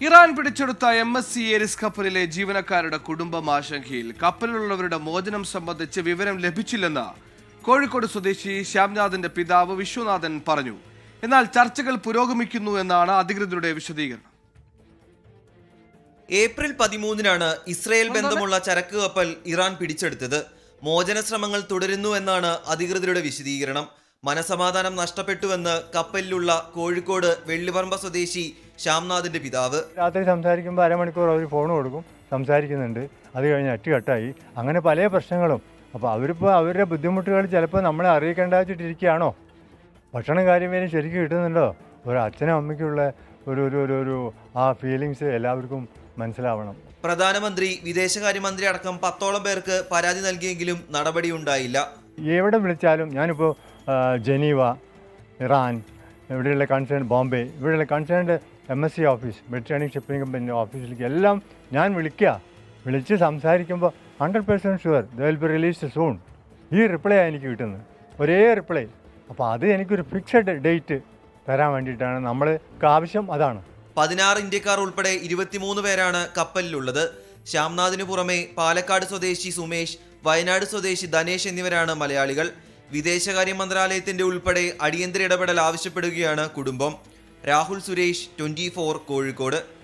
Iran പിടിച്ചെടുത്ത M S C Aries കപ്പലിലെ ജീവനക്കാരുടെ കുടുംബം ആശങ്കയിൽ. കപ്പലിലുള്ളവരുടെ മോചനം സംബന്ധിച്ച് വിവരം ലഭിച്ചില്ലെന്ന് കോഴിക്കോട് സ്വദേശി ശ്യാംനാഥിന്റെ പിതാവ് വിശ്വനാഥൻ പറഞ്ഞു. എന്നാൽ ചർച്ചകൾ പുരോഗമിക്കുന്നു എന്നാണ് അധികൃതരുടെ വിശദീകരണം. ഏപ്രിൽ പതിമൂന്നിനാണ് ഇസ്രയേൽ ബന്ധമുള്ള ചരക്ക് കപ്പൽ ഇറാൻ പിടിച്ചെടുത്തത്. മോചന ശ്രമങ്ങൾ തുടരുന്നു എന്നാണ് അധികൃതരുടെ വിശദീകരണം. മനസമാധാനം നഷ്ടപ്പെട്ടുവെന്ന് കപ്പലിലുള്ള കോഴിക്കോട് വെള്ളിപറമ്പ സ്വദേശി ശ്യാംനാഥിന്റെ പിതാവ്. രാത്രി സംസാരിക്കുമ്പോൾ അരമണിക്കൂർ അവർ ഫോൺ കൊടുക്കും. സംസാരിക്കുന്നുണ്ട്. അത് കഴിഞ്ഞ് അറ്റ് കട്ടായി. അങ്ങനെ പല പ്രശ്നങ്ങളും. അപ്പോൾ അവരിപ്പോൾ അവരുടെ ബുദ്ധിമുട്ടുകൾ ചിലപ്പോൾ നമ്മളെ അറിയിക്കേണ്ട വെച്ചിട്ടിരിക്കുകയാണോ ഭക്ഷണം കാര്യം വരെ ശരിക്കും കിട്ടുന്നുണ്ടോ? ഒരു അച്ഛനും അമ്മയ്ക്കുള്ള ഒരു ഒരു ഒരു ഒരു ആ ഫീലിങ്സ് എല്ലാവർക്കും മനസ്സിലാവണം. പ്രധാനമന്ത്രി വിദേശകാര്യമന്ത്രി അടക്കം പത്തോളം പേർക്ക് പരാതി നൽകിയെങ്കിലും നടപടി ഉണ്ടായില്ല എവിടെ വിളിച്ചാലും ഞാനിപ്പോൾ ജനീവ ഇറാൻ ഇവിടെയുള്ള കൺസേൺ ബോംബെ ഇവിടെയുള്ള concerned M S C office Mediterranean shipping company ഓഫീസിലേക്ക് എല്ലാം ഞാൻ വിളിക്കുക. വിളിച്ച് സംസാരിക്കുമ്പോൾ hundred percent sure they will be released soon ഈ റിപ്ലൈ എനിക്ക് കിട്ടുന്നത്. ഒരേ റിപ്ലൈ അപ്പോൾ അത് എനിക്കൊരു ഫിക്സഡ് ഡേറ്റ് തരാൻ വേണ്ടിയിട്ടാണ് നമ്മൾക്ക് ആവശ്യം അതാണ്. പതിനാറ് ഇന്ത്യക്കാർ ഉൾപ്പെടെ ഇരുപത്തിമൂന്ന് പേരാണ് കപ്പലിലുള്ളത്. ശ്യാംനാഥിനു പുറമെ പാലക്കാട് സ്വദേശി സുമേഷ് വയനാട് സ്വദേശി ധനേഷ് എന്നിവരാണ് മലയാളികൾ. വിദേശകാര്യ മന്ത്രാലയത്തിന്റെ ഉൾപ്പെടെ അടിയന്തര ഇടപെടൽ ആവശ്യപ്പെടുകയാണ് കുടുംബം. രാഹുൽ സുരേഷ് ട്വന്റി കോഴിക്കോട്.